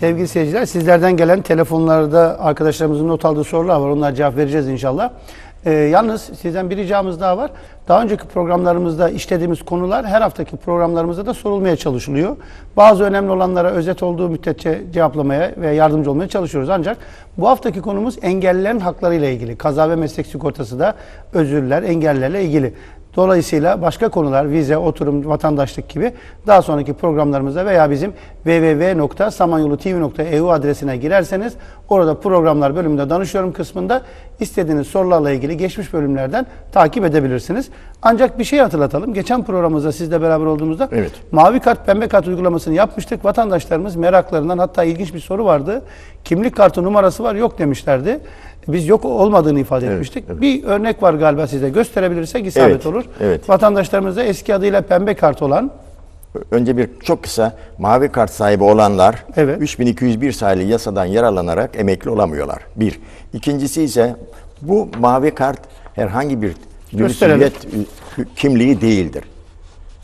Sevgili seyirciler sizlerden gelen telefonlarda arkadaşlarımızın not aldığı sorular var. Onlara cevap vereceğiz inşallah. Ee, yalnız sizden bir ricamız daha var. Daha önceki programlarımızda işlediğimiz konular her haftaki programlarımızda da sorulmaya çalışılıyor. Bazı önemli olanlara özet olduğu müddetçe cevaplamaya ve yardımcı olmaya çalışıyoruz. Ancak bu haftaki konumuz engellilerin hakları ile ilgili. Kaza ve meslek sigortası da özürler, engellerle ilgili. Dolayısıyla başka konular, vize, oturum, vatandaşlık gibi daha sonraki programlarımızda veya bizim www.samanyolutv.eu adresine girerseniz orada programlar bölümünde danışıyorum kısmında istediğiniz sorularla ilgili geçmiş bölümlerden takip edebilirsiniz. Ancak bir şey hatırlatalım. Geçen programımızda sizle beraber olduğumuzda Evet. mavi kart, pembe kart uygulamasını yapmıştık. Vatandaşlarımız meraklarından hatta ilginç bir soru vardı. Kimlik kartı numarası var yok demişlerdi. Biz yok olmadığını ifade etmiştik. Bir örnek var galiba size gösterebilirsek isabet Evet, olur. evet. Vatandaşlarımızda eski adıyla pembe kart olan Önce bir çok kısa mavi kart sahibi olanlar Evet. 3201 sayılı yasadan yararlanarak emekli olamıyorlar. Bir. İkincisi ise bu mavi kart herhangi bir cinsiyet kimliği değildir.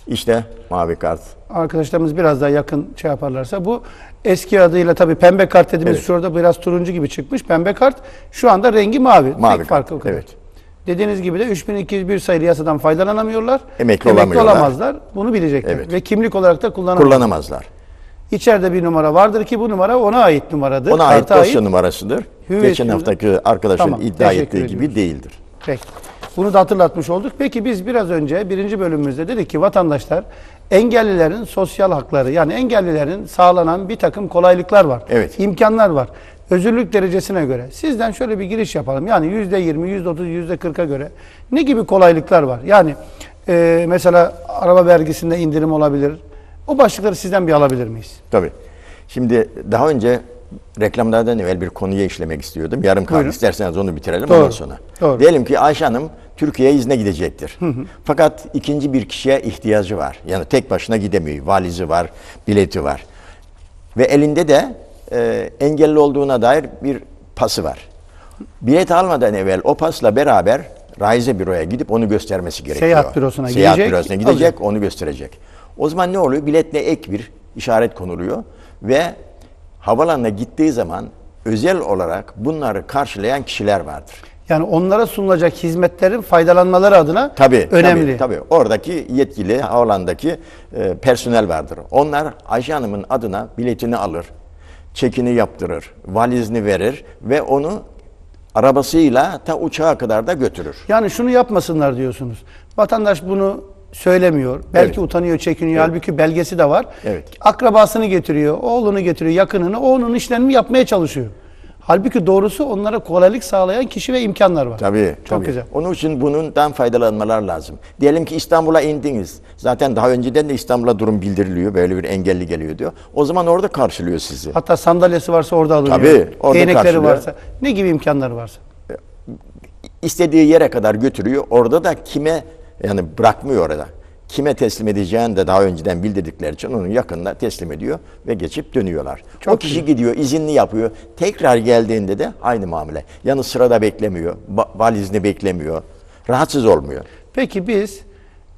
İşte mavi kart. arkadaşlarımız biraz daha yakın şey yaparlarsa bu eski adıyla tabii pembe kart dediğimiz Evet. şurada biraz turuncu gibi çıkmış. Pembe kart şu anda rengi mavi. Mavi Tek kart, farkı evet. Dediğiniz gibi de 3201 sayılı yasadan faydalanamıyorlar. Emekli olamıyorlar. olamazlar. Bunu bilecekler. Evet. Ve kimlik olarak da kullanamazlar. Kullanamazlar. İçeride bir numara vardır ki bu numara ona ait numaradır. Ona ait dosya numarasıdır. Hüviyet Geçen haftaki arkadaşın Tamam, iddia ettiği gibi ediyoruz. değildir. Peki. Bunu da hatırlatmış olduk. Peki biz biraz önce birinci bölümümüzde dedik ki vatandaşlar engellilerin sosyal hakları yani engellilerin sağlanan bir takım kolaylıklar var. Evet. imkanlar var. Özürlük derecesine göre. Sizden şöyle bir giriş yapalım. Yani yüzde yirmi, yüzde otuz, yüzde kırka göre ne gibi kolaylıklar var? Yani e, mesela araba vergisinde indirim olabilir. O başlıkları sizden bir alabilir miyiz? Tabii. Şimdi daha önce reklamlardan evvel bir konuyu işlemek istiyordum. Yarım kaldı. Buyurun. İsterseniz onu bitirelim Doğru. ondan sonra. Doğru. Diyelim ki Ayşe Hanım Türkiye'ye izne gidecektir. Fakat ikinci bir kişiye ihtiyacı var. Yani tek başına gidemiyor. Valizi var, bileti var. Ve elinde de e, engelli olduğuna dair bir pası var. Bilet almadan evvel o pasla beraber Raize büroya gidip onu göstermesi gerekiyor. Seyahat bürosuna Seyahat gidecek, bürosuna gidecek, alacak. onu gösterecek. O zaman ne oluyor? Biletle ek bir işaret konuluyor ve havalanına gittiği zaman özel olarak bunları karşılayan kişiler vardır. Yani onlara sunulacak hizmetlerin faydalanmaları adına Tabii, önemli. Tabii, tabii. Oradaki yetkili havalandaki e, personel vardır. Onlar Ayşe Hanım'ın adına biletini alır, çekini yaptırır, valizini verir ve onu arabasıyla ta uçağa kadar da götürür. Yani şunu yapmasınlar diyorsunuz. Vatandaş bunu söylemiyor. Belki Evet. utanıyor, çekiniyor. Halbuki belgesi de var. Evet. Akrabasını getiriyor, oğlunu getiriyor, yakınını. Onun işlemini yapmaya çalışıyor. Halbuki doğrusu onlara kolaylık sağlayan kişi ve imkanlar var. Tabii, Çok tabii. güzel. Onun için bundan faydalanmalar lazım. Diyelim ki İstanbul'a indiniz. Zaten daha önceden de İstanbul'a durum bildiriliyor. Böyle bir engelli geliyor diyor. O zaman orada karşılıyor sizi. Hatta sandalyesi varsa orada alınıyor. Tabii, orada Değnekleri karşılıyor. varsa. Ne gibi imkanları varsa. istediği yere kadar götürüyor. Orada da kime yani bırakmıyor orada. Kime teslim edeceğini de daha önceden bildirdikleri için onun yakınına teslim ediyor ve geçip dönüyorlar. Çok o kişi gidiyor, izinli yapıyor. Tekrar geldiğinde de aynı muamele. Yanı sırada beklemiyor, valizini beklemiyor. Rahatsız olmuyor. Peki biz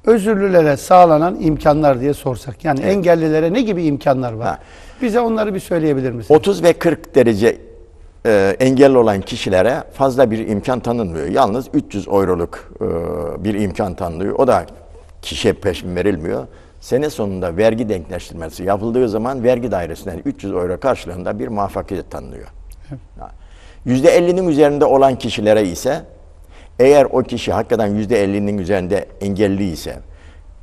özürlülere sağlanan imkanlar diye sorsak. Yani engellilere ne gibi imkanlar var? Ha. Bize onları bir söyleyebilir misin? 30 ve 40 derece e, engelli olan kişilere fazla bir imkan tanınmıyor. Yalnız 300 euroluk e, bir imkan tanınıyor. O da kişiye peşin verilmiyor. Sene sonunda vergi denkleştirmesi yapıldığı zaman vergi dairesinden 300 euro karşılığında bir muvaffakiyet tanınıyor. Ha. %50'nin üzerinde olan kişilere ise eğer o kişi hakikaten %50'nin üzerinde engelli ise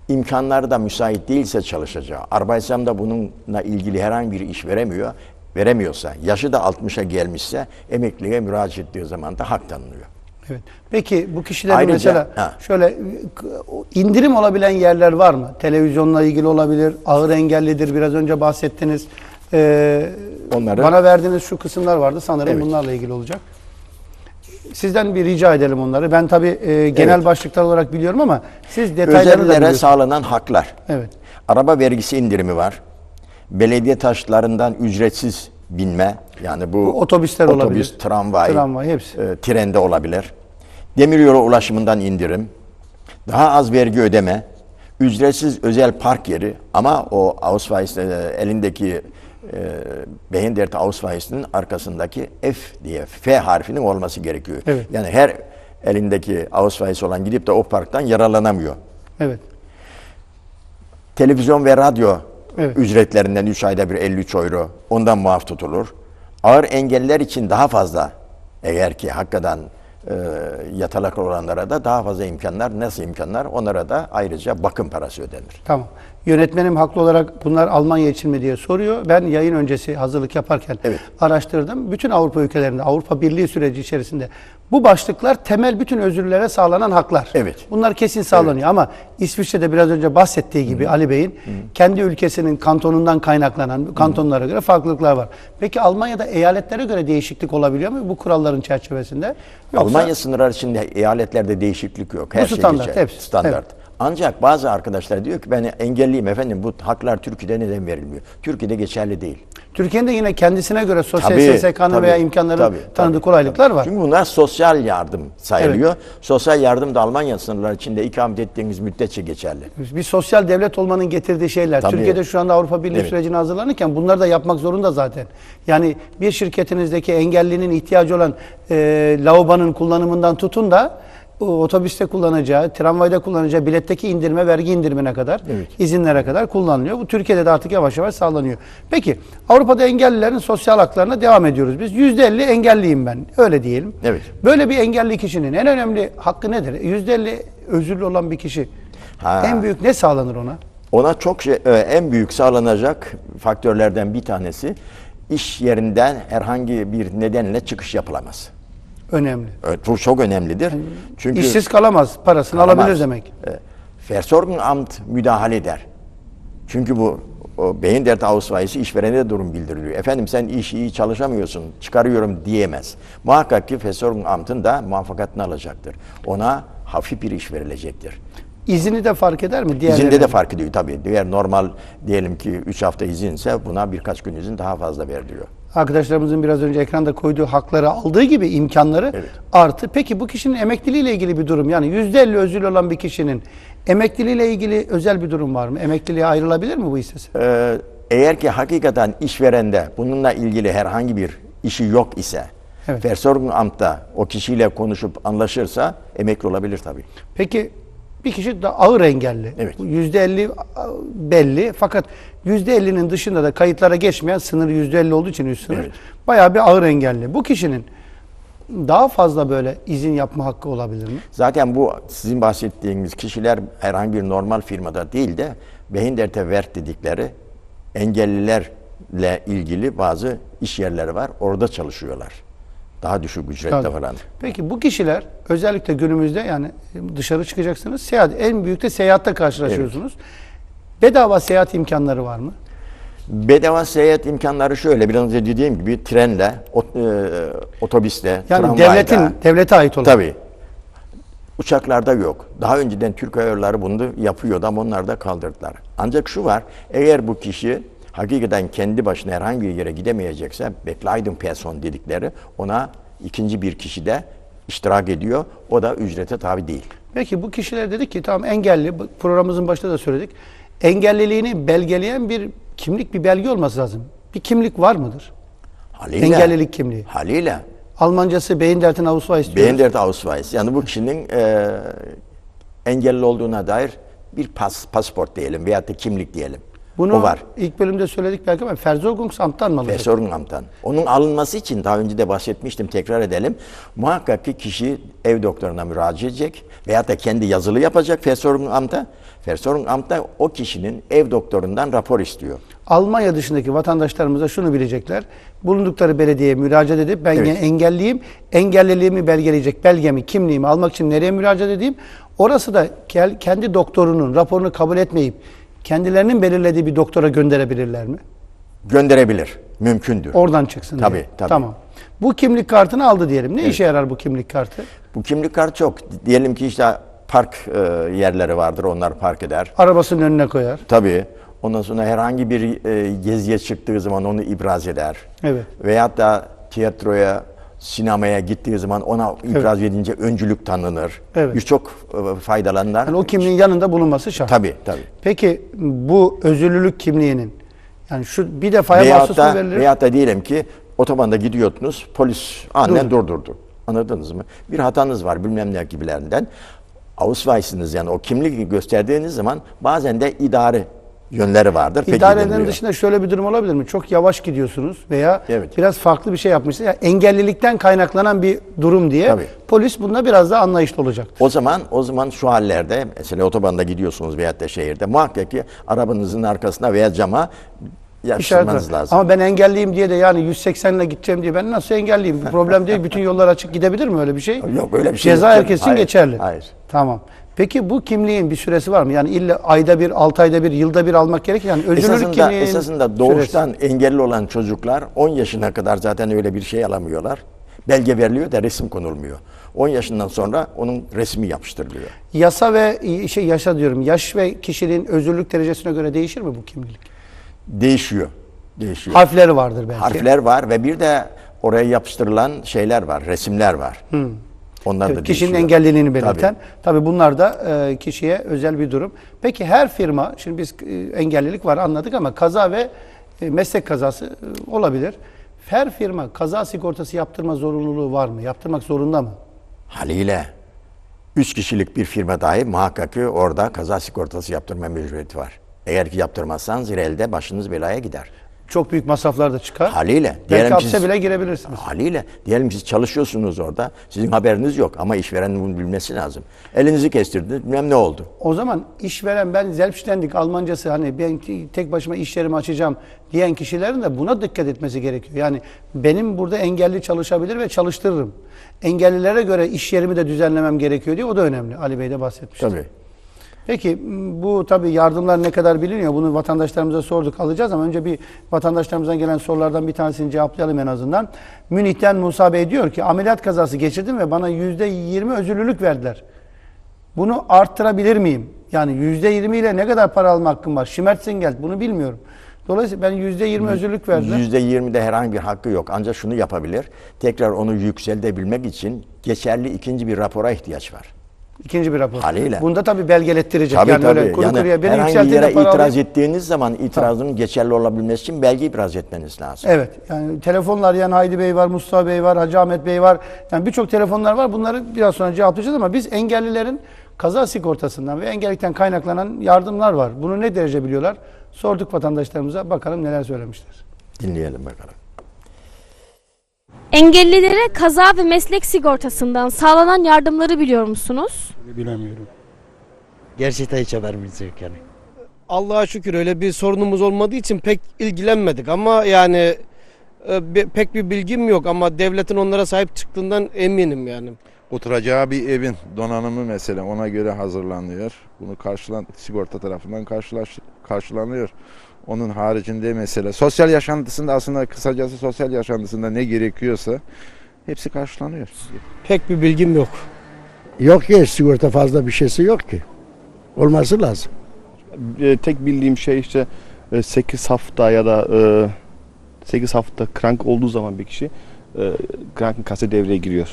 imkanları da müsait değilse çalışacağı, Arbeitsam da bununla ilgili herhangi bir iş veremiyor, veremiyorsa, yaşı da 60'a gelmişse emekliliğe müracaat ettiği zaman da hak tanınıyor. Evet. Peki bu kişilerin Ayrıca- mesela ha. şöyle indirim olabilen yerler var mı? Televizyonla ilgili olabilir, ağır engellidir biraz önce bahsettiniz. Ee, Onları- bana verdiğiniz şu kısımlar vardı sanırım Evet. bunlarla ilgili olacak. Sizden bir rica edelim onları. Ben tabii e, genel Evet. başlıklar olarak biliyorum ama siz detaylarını da Özellilere biliyorsunuz. sağlanan haklar. Evet. Araba vergisi indirimi var. Belediye taşlarından ücretsiz binme. Yani bu Bu otobüsler otobüs, olabilir. tramvay, Tramvay, hepsi. e, trende olabilir. Demiryolu ulaşımından indirim. Daha az vergi ödeme. Ücretsiz özel park yeri ama o Ausweis e, elindeki e, Behinderti Ausweis'in arkasındaki F diye F harfinin olması gerekiyor. Evet. Yani her elindeki Ausweis olan gidip de o parktan yararlanamıyor. Evet. Televizyon ve radyo Evet. ücretlerinden 3 ayda bir 53 euro ondan muaf tutulur. Ağır engelliler için daha fazla eğer ki hakikaten e, yatalak olanlara da daha fazla imkanlar nasıl imkanlar onlara da ayrıca bakım parası ödenir. Tamam. Yönetmenim haklı olarak bunlar Almanya için mi diye soruyor. Ben yayın öncesi hazırlık yaparken Evet. araştırdım. Bütün Avrupa ülkelerinde, Avrupa Birliği süreci içerisinde bu başlıklar temel bütün özürlülere sağlanan haklar. Evet. Bunlar kesin sağlanıyor ama İsviçre'de biraz önce bahsettiği gibi Ali Bey'in kendi ülkesinin kantonundan kaynaklanan kantonlara göre farklılıklar var. Peki Almanya'da eyaletlere göre değişiklik olabiliyor mu bu kuralların çerçevesinde? Yoksa Almanya sınırları içinde eyaletlerde değişiklik yok. Her Bu şey standart, geçer. hepsi. Standart. Evet. Ancak bazı arkadaşlar diyor ki ben engelliyim efendim bu haklar Türkiye'de neden verilmiyor? Türkiye'de geçerli değil. Türkiye'de yine kendisine göre sosyal SSK'nın veya imkanların tabii, tanıdığı tabii, kolaylıklar tabii. var. Çünkü bunlar sosyal yardım sayılıyor. Sosyal yardım da Almanya sınırları içinde ikamet ettiğiniz müddetçe geçerli. Bir sosyal devlet olmanın getirdiği şeyler. Tabii. Türkiye'de şu anda Avrupa Birliği Evet. sürecine hazırlanırken bunları da yapmak zorunda zaten. Yani bir şirketinizdeki engellinin ihtiyacı olan e, lavabonun kullanımından tutun da otobüste kullanacağı, tramvayda kullanacağı biletteki indirme, vergi indirimine kadar, Evet. izinlere kadar kullanılıyor. Bu Türkiye'de de artık yavaş yavaş sağlanıyor. Peki Avrupa'da engellilerin sosyal haklarına devam ediyoruz biz. %50 engelliyim ben. Öyle diyelim. Evet. Böyle bir engelli kişinin en önemli hakkı nedir? %50 özürlü olan bir kişi Ha. en büyük ne sağlanır ona? Ona çok şey, e, en büyük sağlanacak faktörlerden bir tanesi iş yerinden herhangi bir nedenle çıkış yapılamaz. Önemli. Evet, bu çok önemlidir. Çünkü İşsiz kalamaz, parasını Kalamaz. alabilir demek. E, Versorgungsamt müdahale eder. Çünkü bu o beyin dert Ausweis'i işverene de durum bildiriliyor. Efendim sen iş iyi çalışamıyorsun, çıkarıyorum diyemez. Muhakkak ki Versorgungsamt'ın da muvaffakatini alacaktır. Ona hafif bir iş verilecektir. İzini de fark eder mi? Diğerlerine? İzinde de fark ediyor tabii. Diğer normal diyelim ki 3 hafta izinse buna birkaç gün izin daha fazla veriliyor. Arkadaşlarımızın biraz önce ekranda koyduğu hakları aldığı gibi imkanları Evet. artı. Peki bu kişinin emekliliğiyle ilgili bir durum yani %50 özürlü olan bir kişinin emekliliğiyle ilgili özel bir durum var mı? Emekliliğe ayrılabilir mi bu hissesi? Ee, eğer ki hakikaten işverende bununla ilgili herhangi bir işi yok ise Evet. Versorgungsamt'ta o kişiyle konuşup anlaşırsa emekli olabilir tabii. Peki bir kişi de ağır engelli. Evet. Bu %50 belli fakat %50'nin dışında da kayıtlara geçmeyen sınır %50 olduğu için üst sınır. Evet. Bayağı bir ağır engelli. Bu kişinin daha fazla böyle izin yapma hakkı olabilir mi? Zaten bu sizin bahsettiğiniz kişiler herhangi bir normal firmada değil de Behindert'e Wert dedikleri engellilerle ilgili bazı iş yerleri var. Orada çalışıyorlar. Daha düşük ücretle Tabii. falan. Peki bu kişiler özellikle günümüzde yani dışarı çıkacaksınız. Seyahat en büyük de seyahatte karşılaşıyorsunuz. Bedava seyahat imkanları var mı? Bedava seyahat imkanları şöyle biraz önce dediğim gibi trenle, e, otobüsle, Yani tramvayda. devletin devlete ait olan. Tabii. Uçaklarda yok. Daha önceden Türk Hava Yolları bunu yapıyordu ama onlar da kaldırdılar. Ancak şu var, eğer bu kişi hakikaten kendi başına herhangi bir yere gidemeyecekse, Bekleydung Person dedikleri ona ikinci bir kişi de iştirak ediyor. O da ücrete tabi değil. Peki bu kişiler dedik ki tamam engelli programımızın başında da söyledik. Engelliliğini belgeleyen bir kimlik bir belge olması lazım. Bir kimlik var mıdır? Haliyle, Engellilik kimliği. Haliyle. Almancası beyin dertin Ausweis diyoruz. Behindert Ausweis. Yani bu kişinin e, engelli olduğuna dair bir pas, pasaport diyelim veyahut da kimlik diyelim. Bunu o var. ilk bölümde söyledik belki ama Versorgungsamt'tan mı alacak? Versorgungsamt'tan. Onun alınması için daha önce de bahsetmiştim tekrar edelim. Muhakkak ki kişi ev doktoruna müracaat edecek veyahut da kendi yazılı yapacak Versorgungsamt'a. Versorgungsamt'ta o kişinin ev doktorundan rapor istiyor. Almanya dışındaki vatandaşlarımız da şunu bilecekler. Bulundukları belediyeye müracaat edip ben Evet. engelliyim. Engelliliğimi belgeleyecek belgemi, kimliğimi almak için nereye müracaat edeyim? Orası da kendi doktorunun raporunu kabul etmeyip kendilerinin belirlediği bir doktora gönderebilirler mi? Gönderebilir. Mümkündür. Oradan çıksın Tabii, diye. tabii. Tamam. Bu kimlik kartını aldı diyelim. Ne işe yarar bu kimlik kartı? Bu kimlik kartı çok. Diyelim ki işte park e, yerleri vardır. Onlar park eder. Arabasının önüne koyar. Tabii. Ondan sonra herhangi bir e, geziye çıktığı zaman onu ibraz eder. Evet. Veyahut da tiyatroya, sinemaya gittiği zaman ona ibraz edince öncülük tanınır. Evet. Birçok e, faydalanlar. Yani o kimliğin yanında bulunması şart. Tabii tabii. Peki bu özürlülük kimliğinin Yani şu bir defaya Veyahut mahsus da, verilir? veyahut da diyelim ki otobanda gidiyordunuz, polis annen durdurdu. Anladınız mı? Bir hatanız var bilmem ne gibilerinden. Ausweis'iniz yani o kimlik gösterdiğiniz zaman bazen de idari yönleri vardır. Deniliyor. dışında şöyle bir durum olabilir mi? Çok yavaş gidiyorsunuz veya Evet. biraz farklı bir şey yapmışsınız. Yani engellilikten kaynaklanan bir durum diye Tabii. polis bunda biraz daha anlayışlı olacak. O zaman o zaman şu hallerde mesela otobanda gidiyorsunuz veyahut da şehirde muhakkak ki arabanızın arkasına veya cama İşaret yapıştırmanız var. lazım. Ama ben engelliyim diye de yani 180 ile gideceğim diye ben nasıl engelliyim? Bir problem değil. Bütün yollar açık gidebilir mi öyle bir şey? Yok, öyle bir şey Ceza yok. herkes için Hayır, geçerli. hayır. Tamam. Peki bu kimliğin bir süresi var mı? Yani illa ayda bir, altı ayda bir, yılda bir almak gerekir. Yani özürlülük Esasında, kimliğinin esasında doğuştan engelli olan çocuklar 10 yaşına kadar zaten öyle bir şey alamıyorlar. Belge veriliyor da resim konulmuyor. 10 yaşından sonra onun resmi yapıştırılıyor. Yasa ve şey yasa diyorum. Yaş ve kişiliğin özürlük derecesine göre değişir mi bu kimlik? Değişiyor. Değişiyor. Harfleri vardır belki. Harfler var ve bir de oraya yapıştırılan şeyler var, resimler var. Onlar Evet, da kişinin değişiyor. engelliliğini belirten. Tabii. Tabii, bunlar da e, kişiye özel bir durum. Peki her firma, şimdi biz e, engellilik var anladık ama kaza ve e, meslek kazası e, olabilir. Her firma kaza sigortası yaptırma zorunluluğu var mı? Yaptırmak zorunda mı? Haliyle 3 kişilik bir firma dahi muhakkak ki orada kaza sigortası yaptırma mecburiyeti var. Eğer ki yaptırmazsanız elde başınız belaya gider. Çok büyük masraflar da çıkar. Haliyle. Belki hapse siz- bile girebilirsiniz. Haliyle. Diyelim siz çalışıyorsunuz orada. Sizin haberiniz yok ama işverenin bunu bilmesi lazım. Elinizi kestirdiniz. Bilmem ne oldu. O zaman işveren ben Selbstständig Almancası hani ben tek başıma iş yerimi açacağım diyen kişilerin de buna dikkat etmesi gerekiyor. Yani benim burada engelli çalışabilir ve çalıştırırım. Engellilere göre iş yerimi de düzenlemem gerekiyor diye o da önemli. Ali Bey de bahsetmişti. Tabii. Peki bu tabii yardımlar ne kadar biliniyor? Bunu vatandaşlarımıza sorduk alacağız ama önce bir vatandaşlarımızdan gelen sorulardan bir tanesini cevaplayalım en azından. Münih'ten Musa Bey diyor ki ameliyat kazası geçirdim ve bana yüzde yirmi özürlülük verdiler. Bunu arttırabilir miyim? Yani yüzde yirmi ile ne kadar para alma hakkım var? Schmerzengeld bunu bilmiyorum. Dolayısıyla ben yüzde yirmi özürlük verdiler. %20'de herhangi bir hakkı yok. Ancak şunu yapabilir. Tekrar onu yükseltebilmek için geçerli ikinci bir rapora ihtiyaç var. İkinci bir rapor. Haliyle. Bunda tabii belgelettirecek. Tabii yani tabii. öyle kuru yani kuruya beni herhangi yere itiraz alayım. ettiğiniz zaman itirazın geçerli olabilmesi için belge ibraz etmeniz lazım. Evet. Yani telefonlar yani Haydi Bey var, Mustafa Bey var, Hacı Ahmet Bey var. Yani birçok telefonlar var. Bunları biraz sonra cevaplayacağız ama biz engellilerin kaza sigortasından ve engellikten kaynaklanan yardımlar var. Bunu ne derece biliyorlar? Sorduk vatandaşlarımıza. Bakalım neler söylemişler. Dinleyelim bakalım. Engellilere kaza ve meslek sigortasından sağlanan yardımları biliyor musunuz? Bilemiyorum. Gerçekten hiç haberimiz yok yani. Allah'a şükür öyle bir sorunumuz olmadığı için pek ilgilenmedik ama yani e, pek bir bilgim yok ama devletin onlara sahip çıktığından eminim yani. oturacağı bir evin donanımı mesela ona göre hazırlanıyor. Bunu karşılan sigorta tarafından karşılaş, karşılanıyor. Onun haricinde mesela sosyal yaşantısında aslında kısacası sosyal yaşantısında ne gerekiyorsa hepsi karşılanıyor. Pek bir bilgim yok. Yok ki sigorta fazla bir şeysi yok ki. Olması lazım. E, tek bildiğim şey işte 8 hafta ya da 8 hafta krank olduğu zaman bir kişi e, Krankenkasse devreye giriyor.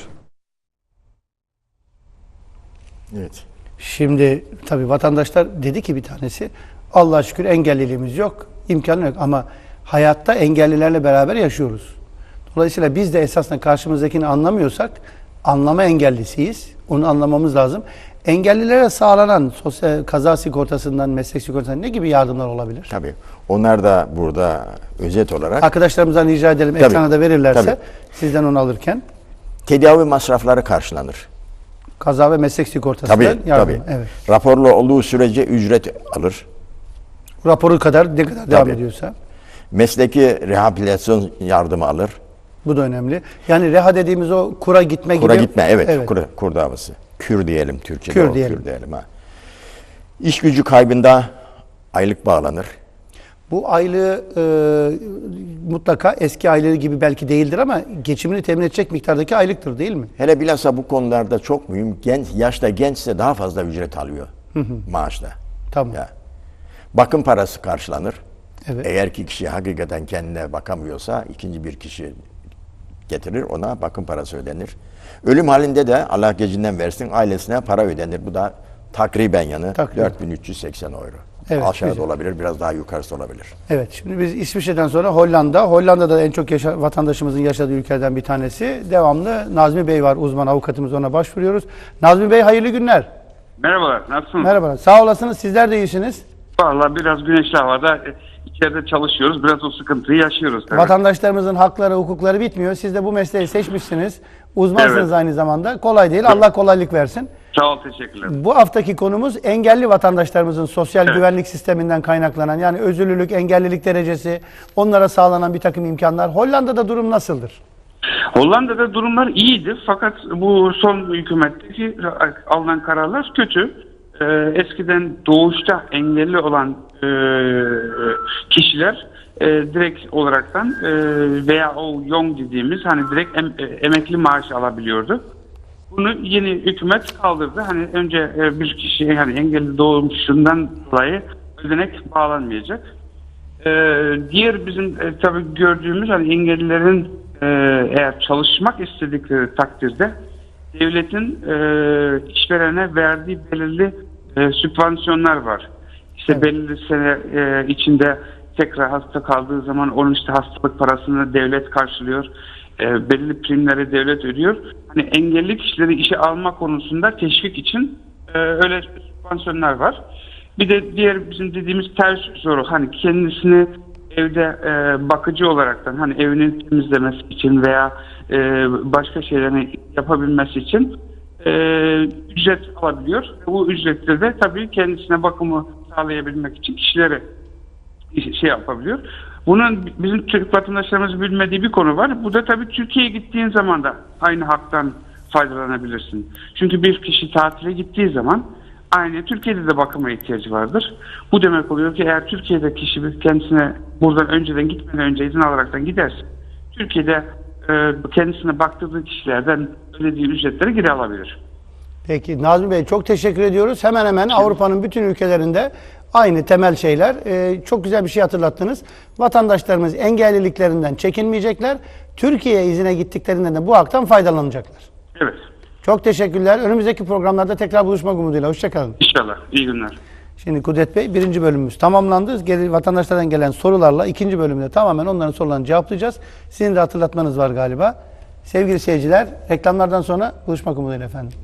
Evet. Şimdi tabii vatandaşlar dedi ki bir tanesi Allah'a şükür engelliliğimiz yok, imkanı yok ama hayatta engellilerle beraber yaşıyoruz. Dolayısıyla biz de esasında karşımızdakini anlamıyorsak anlama engellisiyiz. Onu anlamamız lazım. Engellilere sağlanan sosyal kaza sigortasından, meslek sigortasından ne gibi yardımlar olabilir? Tabii. Onlar da burada özet olarak Arkadaşlarımızdan rica edelim Tabii. ekrana da verirlerse Tabii. sizden onu alırken tedavi masrafları karşılanır. kaza ve meslek sigortasından Tabii, yardım. tabii. Evet. Raporlu olduğu sürece ücret alır. Raporu kadar ne kadar devam Tabii. ediyorsa Mesleki rehabilitasyon yardımı alır. bu da önemli. Yani reha dediğimiz o kura gitme Kura gibi. gitme evet, Kur, kur davası. Kür diyelim Türkçe'de. Kür o, diyelim. Kür diyelim ha. İş gücü kaybında aylık bağlanır. Bu aylığı e, mutlaka eski aylığı gibi belki değildir ama geçimini temin edecek miktardaki aylıktır değil mi? Hele bilhassa bu konularda çok mühim. Genç, yaşta gençse daha fazla ücret alıyor maaşta. Tamam. Ya. Bakım parası karşılanır. Evet. Eğer ki kişi hakikaten kendine bakamıyorsa ikinci bir kişi getirir ona bakım parası ödenir. Ölüm halinde de Allah gecinden versin ailesine para ödenir. Bu da takriben yanı Takriben. 4380 euro. Evet, Aşağıda güzel. olabilir, biraz daha yukarısı olabilir. Evet, şimdi biz İsviçre'den sonra Hollanda. Hollanda'da en çok yaşa- vatandaşımızın yaşadığı ülkelerden bir tanesi. Devamlı Nazmi Bey var, uzman avukatımız ona başvuruyoruz. Nazmi Bey hayırlı günler. Merhabalar, nasılsınız? Merhaba. Sağ olasınız. Sizler de iyisiniz. Vallahi biraz güneşli havada e, içeride çalışıyoruz. Biraz o sıkıntıyı yaşıyoruz. tabii. Vatandaşlarımızın hakları, hukukları bitmiyor. Siz de bu mesleği seçmişsiniz. Uzmansınız Evet. aynı zamanda. Kolay değil. Allah kolaylık versin. Sağ ol, teşekkürler. Bu haftaki konumuz engelli vatandaşlarımızın sosyal Evet. güvenlik sisteminden kaynaklanan yani özürlülük, engellilik derecesi, onlara sağlanan bir takım imkanlar. Hollanda'da durum nasıldır? Hollanda'da durumlar iyiydi fakat bu son hükümetteki alınan kararlar kötü. Ee, eskiden doğuşta engelli olan e, kişiler e, direkt olaraktan e, veya o young dediğimiz hani direkt em- e, emekli maaşı alabiliyordu. Bunu yeni hükümet kaldırdı. Hani önce e, bir kişi yani engelli doğmuşundan dolayı ödenek bağlanmayacak. Ee, diğer bizim e, tabii gördüğümüz hani engellilerin e, eğer çalışmak istedikleri takdirde devletin e, işverene verdiği belirli e, sübvansiyonlar var. İşte belirli sene e, içinde tekrar hasta kaldığı zaman onun işte hastalık parasını devlet karşılıyor. E, belirli primleri devlet ödüyor. Hani engelli kişileri işe alma konusunda teşvik için e, öyle sübvansiyonlar var. Bir de diğer bizim dediğimiz ters soru hani kendisini evde e, bakıcı olaraktan hani evini temizlemesi için veya e, başka şeylerini yapabilmesi için e, ücret alabiliyor. Bu ücretleri de tabii kendisine bakımı sağlayabilmek için kişilere şey yapabiliyor. Bunun bizim Türk vatandaşlarımız bilmediği bir konu var. Bu da tabii Türkiye'ye gittiğin zaman da aynı haktan faydalanabilirsin. Çünkü bir kişi tatile gittiği zaman aynı Türkiye'de de bakıma ihtiyacı vardır. Bu demek oluyor ki eğer Türkiye'de kişi kendisine buradan önceden gitmeden önce izin alaraktan giderse Türkiye'de e, kendisine baktırdığı kişilerden ödediği ücretleri geri alabilir. Peki Nazmi Bey çok teşekkür ediyoruz. Hemen hemen Avrupa'nın bütün ülkelerinde aynı temel şeyler. Ee, çok güzel bir şey hatırlattınız. Vatandaşlarımız engelliliklerinden çekinmeyecekler. Türkiye'ye izine gittiklerinde de bu haktan faydalanacaklar. Evet. Çok teşekkürler. Önümüzdeki programlarda tekrar buluşmak umuduyla. Hoşçakalın. İnşallah. İyi günler. Şimdi Kudret Bey birinci bölümümüz tamamlandı. Geri, vatandaşlardan gelen sorularla ikinci bölümde tamamen onların sorularını cevaplayacağız. Sizin de hatırlatmanız var galiba. Sevgili seyirciler reklamlardan sonra buluşmak umuduyla efendim.